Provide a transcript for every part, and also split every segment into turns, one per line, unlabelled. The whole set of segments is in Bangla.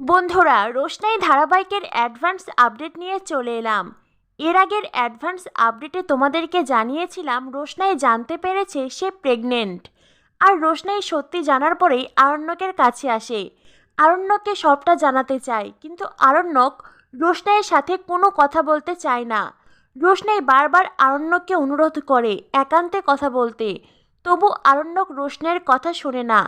বন্ধুরা, রোশনাই ধারাবাহিকের অ্যাডভান্স আপডেট নিয়ে চলে এলাম। এর আগের অ্যাডভান্স আপডেটে তোমাদেরকে জানিয়েছিলাম, রোশনাই জানতে পেরেছে সে প্রেগনেন্ট। আর রোশনাই সত্যি জানার পরেই আরণ্যকের কাছে আসে। আরণ্যককে সবটা জানাতে চায়, কিন্তু আরণ্যক রোশনাইয়ের সাথে কোনো কথা বলতে চায় না। রোশনাই বারবার আরণ্যককে অনুরোধ করে একান্তে কথা বলতে। তবু আরণ্যক রোশনাইয়ের কথা শোনে না।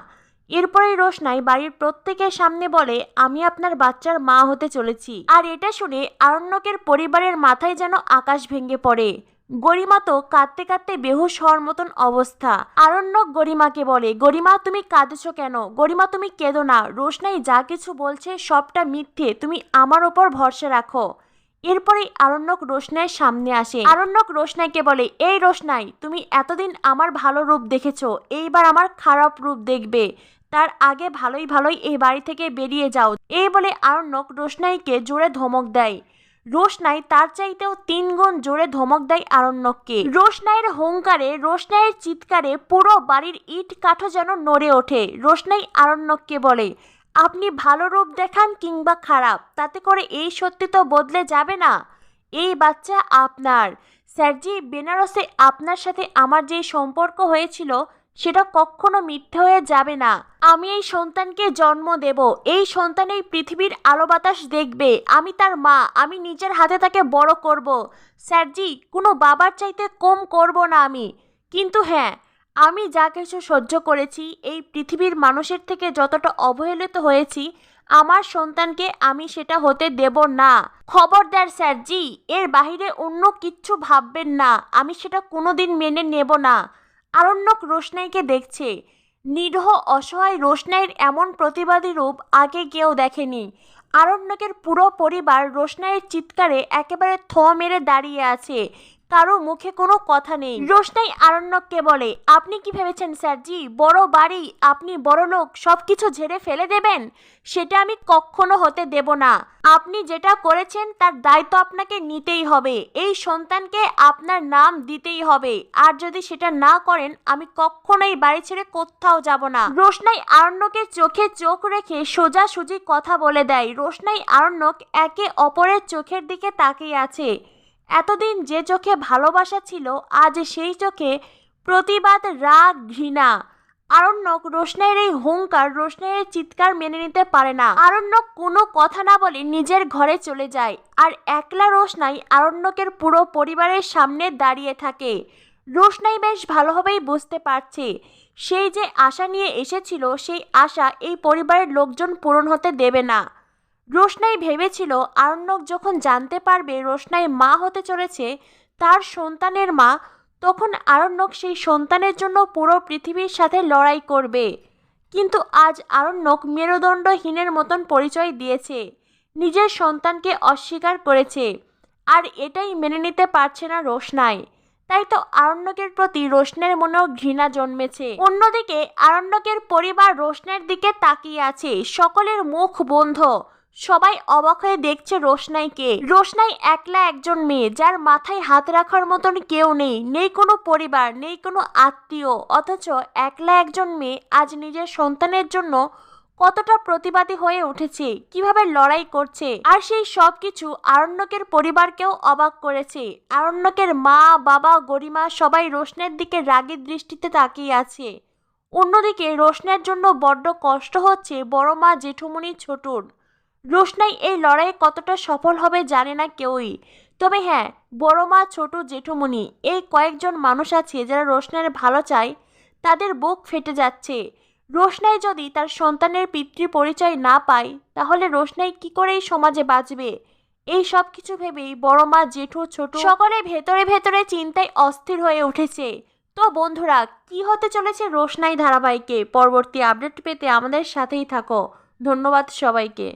এরপরেই রোশনাই বাড়ির প্রত্যেকের সামনে বলে, আমি আপনার বাচ্চার মা হতে চলেছি। আর এটা শুনে আরণ্যকের পরিবারের মাথায় যেন আকাশ ভেঙে পড়ে। গরিমা তো কাঁদতে কাঁদতে বেহুশ হওয়ার মতন অবস্থা। আরণ্যক গরিমাকে বলে, গরিমা, তুমি কাঁদছো কেন? গরিমা, তুমি কেঁদো না। রোশনাই যা কিছু বলছে সবটা মিথ্যে। তুমি আমার ওপর ভরসা রাখো। এরপরেই আরণ্যক রোশনাইয়ের সামনে আসে। আরণ্যক রোশনাইকে বলে, এই রোশনাই, তুমি এতদিন আমার ভালো রূপ দেখেছ। এইবার আমার খারাপ রূপ দেখবে। তার আগে ভালোই ভালোই এই বাড়ি থেকে বেরিয়ে যাও। এই বলে আরণ্যক রোশনাইকে জোরে ধমক দেয়। রোশনাই তার চাইতেও তিন গুণ জোরে ধমক দেয় আরণ্যককে। রোশনাইয়ের হুঙ্কারে রোশনাইয়ের চিৎকারে পুরো বাড়ির ইট কাঠো যেন নড়ে ওঠে। রোশনাই আরণ্যককে বলে, আপনি ভালো রূপ দেখান কিংবা খারাপ, তাতে করে এই সত্যি তো বদলে যাবে না। এই বাচ্চা আপনার। স্যারজি, বেনারসে আপনার সাথে আমার যে সম্পর্ক হয়েছিল সেটা কখনো মিথ্যে হয়ে যাবে না। আমি এই সন্তানকে জন্ম দেব। এই সন্তান এই পৃথিবীর আলো বাতাস দেখবে। আমি তার মা। আমি নিজের হাতে তাকে বড় করব। স্যারজি, কোনো বাবার চাইতে কম করব না আমি। কিন্তু হ্যাঁ আমি যা কিছু সহ্য করেছি, এই পৃথিবীর মানুষের থেকে যতটা অবহেলিত হয়েছি, আমার সন্তানকে আমি সেটা হতে দেব না। খবরদার স্যারজি, এর বাইরে অন্য কিচ্ছু ভাববেন না। আমি সেটা কোনোদিন মেনে নেব না। আরণ্যক রোশনাইকে দেখছে। নিরহ অসহায় রোশনাইয়ের এমন প্রতিবাদী রূপ আগে কেউ দেখেনি। আরণ্যকের পুরো পরিবার রোশনাইয়ের চিৎকারে একেবারে থ মেরে দাঁড়িয়ে আছে। কারও মুখে কোনো কথা নেই। রোশনাই আরণ্যককে বলে, আপনি কি ভেবেছেন স্যারজি? বড় বাড়ি, আপনি বড় লোক সব কিছু ঝেড়ে ফেলে দেবেন? সেটা আমি কখনো হতে দেব না। আপনি যেটা করেছেন, তার দায়িত্ব আপনাকে নিতেই হবে। এই সন্তানকে আপনার নাম দিতেই হবে। আর যদি সেটা না করেন, আমি কখনোই বাড়ি ছেড়ে কোথাও যাব না। রোশনাই আরণ্যকের চোখে চোখ রেখে সোজাসুজি কথা বলে দেয়। রোশনাই আরণ্যক একে অপরের চোখের দিকে তাকিয়ে আছে। এতদিন যে চোখে ভালোবাসা ছিল, আজ সেই চোখে প্রতিবাদ, রাগ, ঘৃণা। আরণ্যক রোশনাইয়ের এই হুঙ্কার রোশনাইয়ের চিৎকার মেনে নিতে পারে না। আরণ্যক কোনো কথা না বলে নিজের ঘরে চলে যায় আর একলা রোশনাই আরণ্যকের পুরো পরিবারের সামনে দাঁড়িয়ে থাকে। রোশনাই বেশ ভালোভাবেই বুঝতে পারছে, সেই যে আশা নিয়ে এসেছিল, সেই আশা এই পরিবারের লোকজন পূরণ হতে দেবে না। রোশনাই ভেবেছিল আরণ্যক যখন জানতে পারবে রোশনাই মা হতে চলেছে, তার সন্তানের মা, তখন আরণ্যক সেই সন্তানের জন্য পুরো পৃথিবীর সাথে লড়াই করবে। কিন্তু আজ আরণ্যক মেরুদণ্ডহীনের মতন পরিচয় দিয়েছে, নিজের সন্তানকে অস্বীকার করেছে। আর এটাই মেনে নিতে পারছে না রোশনাই। তাই তো আরণ্যকের প্রতি রোশনের মনেও ঘৃণা জন্মেছে। অন্যদিকে আরণ্যকের পরিবার রোশনের দিকে তাকিয়ে আছে, সকলের মুখ বন্ধ। সবাই অবাক হয়ে দেখছে রোশনাইকে। রোশনাই একলা একজন মেয়ে, যার মাথায় হাত রাখার মতন কেউ নেই। নেই কোনো পরিবার, নেই কোনো আত্মীয়, অথচ একলা একজন মেয়ে আজ নিজের সন্তানের জন্য কতটা প্রতিবাদী হয়ে উঠেছে, কীভাবে লড়াই করছে। আর সেই সব কিছু আরণ্যকের পরিবারকেও অবাক করেছে। আরণ্যকের মা, বাবা, গরিমা সবাই রোশনের দিকে রাগের দৃষ্টিতে তাকিয়ে আছে। অন্যদিকে রোশনের জন্য বড্ড কষ্ট হচ্ছে বড় মা জেঠুমনি ছোটুর। রোশনাই এই লড়াইয়ে কতটা সফল হবে জানে না কেউই। তবে হ্যাঁ বড় মা, ছোট জেঠুমনি এই কয়েকজন মানুষ আছে যারা রোশনাইয়ের ভালো চায়, তাদের বুক ফেটে যাচ্ছে। রোশনাই যদি তার সন্তানের পিতৃ পরিচয় না পায়, তাহলে রোশনাই কি করে এই সমাজে বাঁচবে? এই সব কিছু ভেবেই বড় মা, জেঠু, ছোট সকলে ভেতরে ভেতরে চিন্তায় অস্থির হয়ে উঠেছে। তো বন্ধুরা, কি হতে চলেছে রোশনাই ধারাবাহিকে? পরবর্তী আপডেট পেতে আমাদের সাথেই থাকো। ধন্যবাদ সবাইকে।